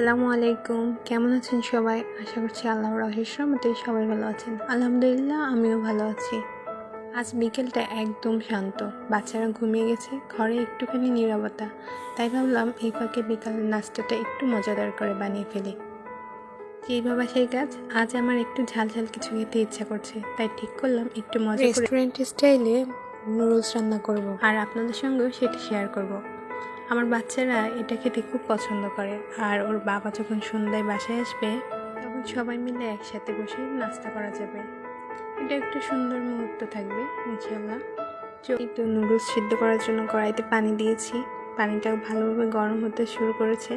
আসসালামু আলাইকুম। কেমন আছেন সবাই? আশা করছি আল্লাহর রহস্য মতে সবাই ভালো আছেন। আলহামদুলিল্লাহ আমিও ভালো আছি। আজ বিকেলটা একদম শান্ত। বাচ্চারা ঘুমিয়ে গেছে ঘরে একটুখানি নীরবতা। তাই ভাবলাম এই ফাঁকে বিকালের নাস্তাটা একটু মজাদার করে বানিয়ে ফেলি। যেই বাবা সেই কাজ? আজ আমার একটু ঝাল ঝাল কিছু খেতে ইচ্ছা করছে। তাই ঠিক করলাম একটু মজা রেস্টুরেন্ট স্টাইলে নুডলস রান্না করব। আর আপনাদের সঙ্গেও সেটা শেয়ার করব। আমার বাচ্চারা এটা খেতে খুব পছন্দ করে। আর ওর বাবা যখন সন্ধ্যায় বাসায় আসবে, তখন সবাই মিলে একসাথে বসে নাস্তা করা যাবে। এটা একটা সুন্দর মুহূর্ত থাকবে ইনশাল্লাহ এই তো নুডলস সিদ্ধ করার জন্য কড়াইতে পানি দিয়েছি। পানিটা ভালোভাবে গরম হতে শুরু করেছে।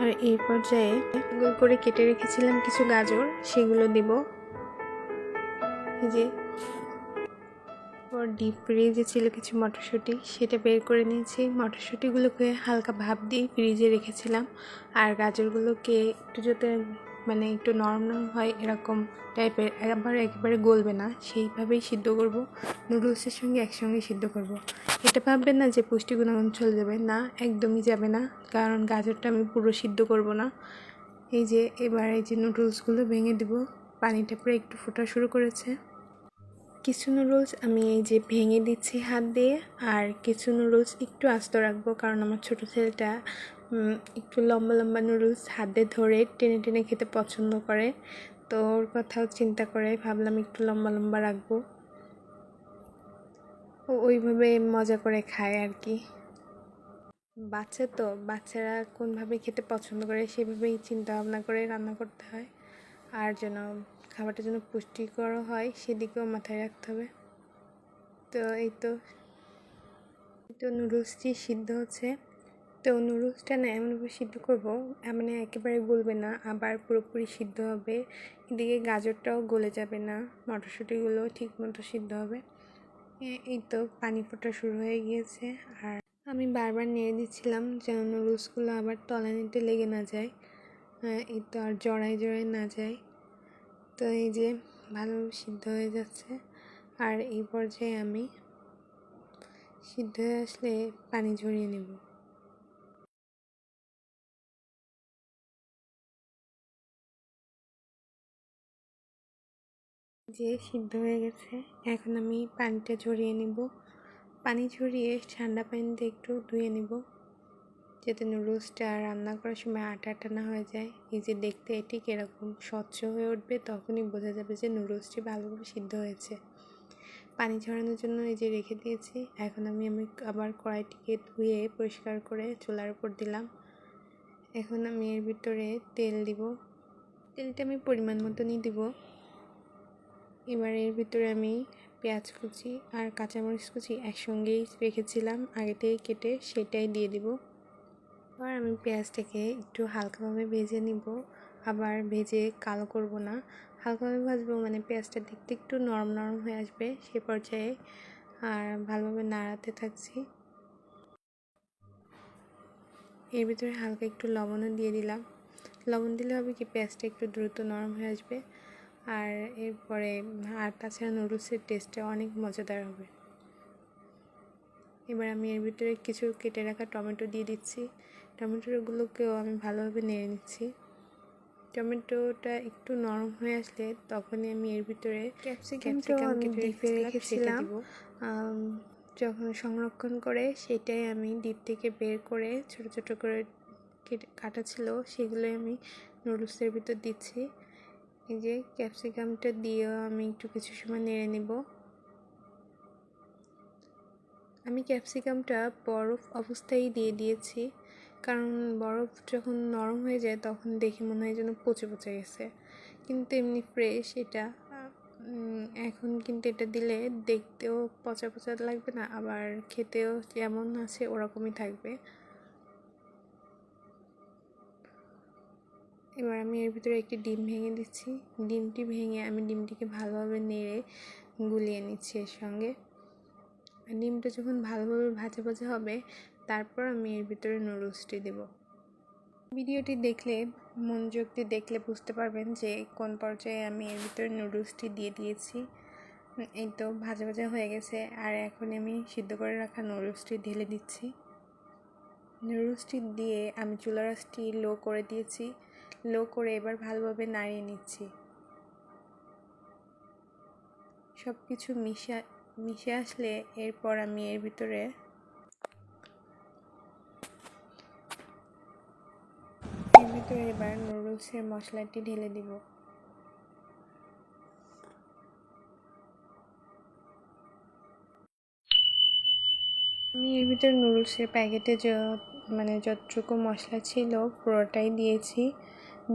আর এই পর্যায়ে গোল করে কেটে রেখেছিলাম কিছু গাজর, সেগুলো দিব। এই যে পর ডিপ ফ্রিজে ছিল কিছু মটরশুঁটি, সেটা বের করে নিয়েছি। মটরশুঁটিগুলোকে হালকা ভাপ দিয়ে ফ্রিজে রেখেছিলাম। আর গাজরগুলোকে একটু যাতে মানে একটু নরম নরম হয়, এরকম টাইপের একবার একেবারে গলবে না। সেইভাবেই সিদ্ধ করব। নুডলসের সঙ্গে একসঙ্গে সিদ্ধ করব। এটা ভাববেন না যে পুষ্টি গুণাগুণ চলে যাবে। না, একদমই যাবে না। কারণ গাজরটা আমি পুরো সিদ্ধ করব না। এই যে, এবার এই যে নুডলসগুলো ভেঙে দেব। পানিটা পুরো একটু ফোটা শুরু করেছে। কিছু নুডলস আমি এই যে ভেঙে দিচ্ছি হাত দিয়ে, আর কিছু নুডলস একটু আস্ত রাখব কারণ আমার ছোটো ছেলেটা একটু লম্বা লম্বা নুডলস হাত দিয়ে ধরে টেনে টেনে খেতে পছন্দ করে। তো ওর কথাও চিন্তা করে ভাবলাম একটু লম্বা লম্বা রাখব। ও ওইভাবে মজা করে খায় আর কি। বাচ্চা তো, বাচ্চারা কোনভাবে খেতে পছন্দ করে সেভাবেই চিন্তা ভাবনা করে রান্না করতে হয়। আর যেন খাবারটা যেন পুষ্টিকরও হয়, সেদিকেও মাথায় রাখতে হবে। তো এই তো তো নুডলসটি সিদ্ধ হচ্ছে। তো নুডলসটা না এমনভাবে সিদ্ধ করব মানে একেবারে গলবে না, আবার পুরোপুরি সিদ্ধ হবে। এদিকে গাজরটাও গলে যাবে না, মটরশুঁটিগুলো ঠিক মতো সিদ্ধ হবে। এই তো পানি ফোটা শুরু হয়ে গিয়েছে। আর আমি বারবার নেড়ে দিচ্ছিলাম যেন নুডলসগুলো আবার তলানিতে লেগে না যায়। এই তো আর জড়াই জড়াই না যায়। তো এই যে ভালো সিদ্ধ হয়ে যাচ্ছে। আর এই পর্যায়ে আমি সিদ্ধ হয়ে আসলে পানি ঝরিয়ে নেব। যে সিদ্ধ হয়ে গেছে, এখন আমি পানিটা ঝরিয়ে নেব। পানি ঝরিয়ে ঠান্ডা পানিতে একটু ধুয়ে নেব। যাতে নুডলসটা রান্না করার সময় আটা আটা না হয়ে যায়, এই যে দেখতে এটি কীরকম স্বচ্ছ হয়ে উঠবে তখনই বোঝা যাবে যে নুডলসটি ভালোভাবে সিদ্ধ হয়েছে। পানি ঝরানোর জন্য এই যে রেখে দিয়েছি, এখন আমি আমি আবার কড়াইটিকে ধুয়ে পরিষ্কার করে চুলার উপর দিলাম। এখন আমি এর ভিতরে তেল দিব। তেলটা আমি পরিমাণ মতনই দিব। এবার এর ভিতরে আমি পেঁয়াজ কুচি আর কাঁচামরিচ কুচি একসঙ্গেই রেখেছিলাম, আগে থেকে কেটে সেটাই দিয়ে দিব। এবার আমি পেঁয়াজটাকে একটু হালকাভাবে ভেজে নিব। আবার ভেজে কালো করব না। হালকাভাবে ভাজবো মানে পেঁয়াজটা দেখতে একটু নরম নরম হয়ে আসবে সে পর্যায়ে। আর ভালোভাবে নাড়াতে থাকছি। এর ভিতরে হালকা একটু লবণও দিয়ে দিলাম। লবণ দিলে হবে কি পেঁয়াজটা একটু দ্রুত নরম হয়ে আসবে। আর এরপরে আর তাছাড়া নুডলসের টেস্টটা অনেক মজাদার হবে। এবার আমি এর ভিতরে কিছু কেটে রাখা টমেটো দিয়ে দিচ্ছি। টমেটোগুলোকেও আমি ভালোভাবে নেড়ে নিচ্ছি। টমেটোটা একটু নরম হয়ে আসলে তখনই আমি এর ভিতরে ক্যাপসিকামটা আমি ডিপে রেখেছিলাম। যখন সংরক্ষণ করে সেটাই আমি ডিপ থেকে বের করে ছোট ছোট করে কেটে কাটা ছিল সেগুলো আমি নুডলসের ভিতর দিচ্ছি। এই যে ক্যাপসিকামটা দিয়েও আমি একটু কিছু সময় নেড়ে নেব। আমি ক্যাপসিকামটা বরফ অবস্থায় দিয়ে দিয়েছি। কারণ বরফ যখন নরম হয়ে যায়, তখন দেখে মনে হয় যেন পচে পচে গেছে। কিন্তু এমনি ফ্রেশ এটা। এখন কিন্তু এটা দিলে দেখতেও পচা পচা লাগবে না, আবার খেতেও যেমন আছে ওরকমই থাকবে। এবার আমি এর ভিতরে একটি ডিম ভেঙে দিচ্ছি। ডিমটি ভেঙে আমি ডিমটিকে ভালোভাবে নেড়ে গুলিয়ে নিচ্ছি এর সঙ্গে। ডিমটা যখন ভালোভাবে ভাজা ভাজা হবে তারপর আমি এর ভিতরে নুডলসটি দেব। ভিডিওটি দেখলে মনোযোগ দিয়ে দেখলে বুঝতে পারবেন যে কোন পর্যায়ে আমি এর ভিতরে নুডলসটি দিয়ে দিয়েছি। এই তো ভাজা ভাজা হয়ে গেছে, আর এখন আমি সিদ্ধ করে রাখা নুডলসটি ঢেলে দিচ্ছি। নুডলসটি দিয়ে আমি চুলা রাসটি লো করে দিয়েছি, লো করে এবার ভালোভাবে নাড়িয়ে নিচ্ছি। সব কিছু মিশা, মিশে আসলে এরপর আমি এর ভিতরে ভিতরে এবার নুডলসের মশলাটি ঢেলে দিব। আমি এর ভিতরে নুডলসের প্যাকেটে যে মানে যতটুকু মশলা ছিল পুরোটাই দিয়েছি।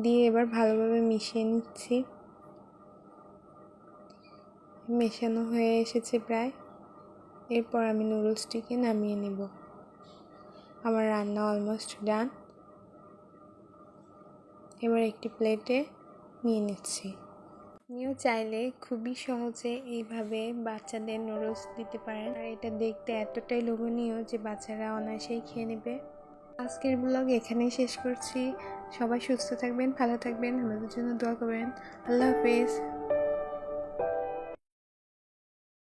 দিয়ে এবার ভালোভাবে মিশিয়ে নিচ্ছি। মেশানো হয়ে এসেছে প্রায়। এরপর আমি নুডলসটিকে নামিয়ে নেব। আমার রান্না অলমোস্ট ডান এবার একটি প্লেটে নিয়ে নিচ্ছি। আপনিও চাইলে খুবই সহজে এইভাবে বাচ্চাদের নুডলস দিতে পারেন। আর এটা দেখতে এতটাই লোভনীয় যে বাচ্চারা অনায়াসেই খেয়ে নেবে। আজকের ব্লগ এখানেই শেষ করছি। সবাই সুস্থ থাকবেন, ভালো থাকবেন, আমাদের জন্য দোয়া করবেন। আল্লাহ হাফেজ।